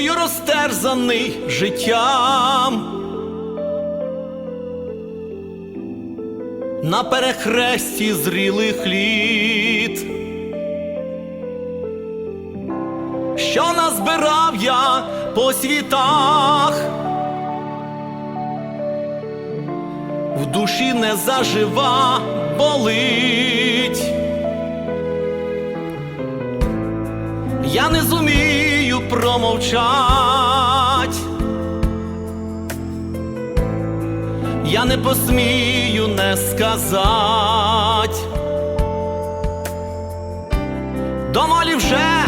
Стою розтерзаний життям. На перехресті зрілих літ, що назбирав я по світах, в душі не зажива болить. Я не зумію промовчать, я не посмію не сказать. Домолі вже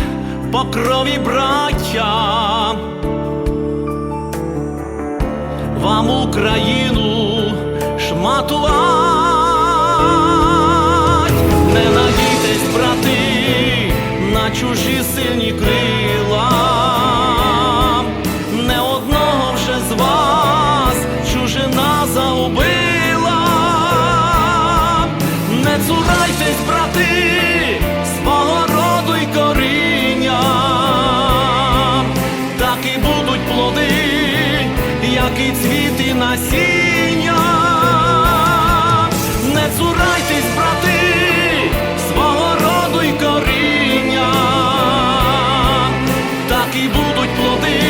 по крові браття, вам Україну шматувать, не надійтесь, брати, на чужі сильні крила, і цвіти насіння. Не цурайтесь, брати, свого роду й коріння, так і будуть плоди,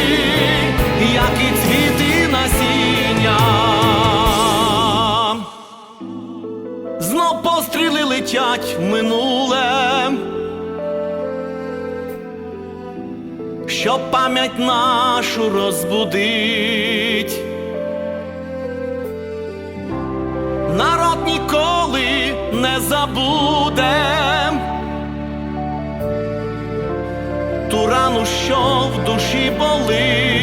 як і цвіти насіння. Знов постріли летять в щоб пам'ять нашу розбудить. Народ ніколи не забуде ту рану, що в душі болить.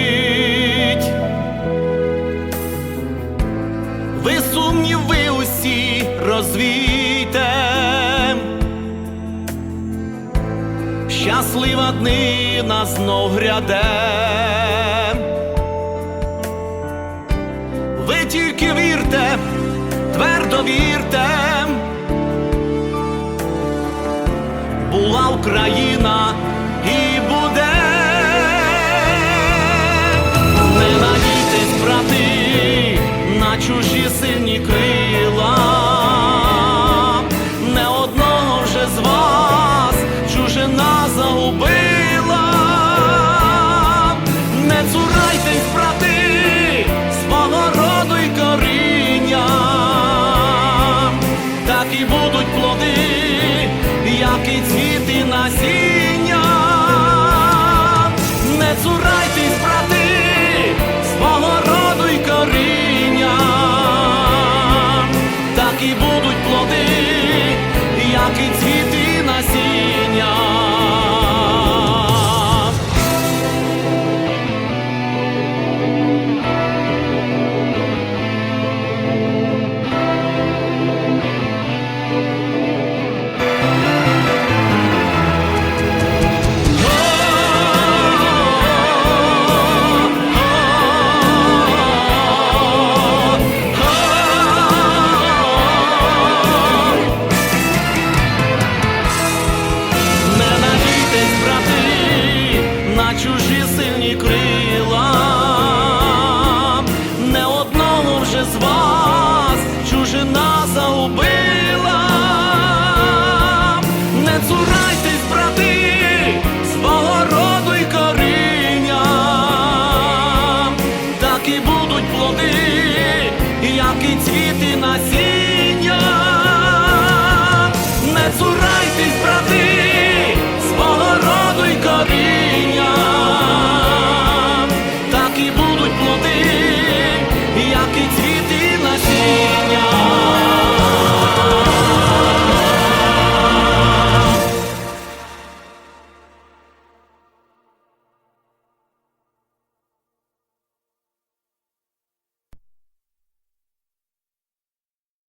Щаслива днина знов гряде. Ви тільки вірте, твердо вірте, була Україна і буде. Не надійтесь, брати, на чужі сильні крила, і насіння. Не цурайтесь, брати,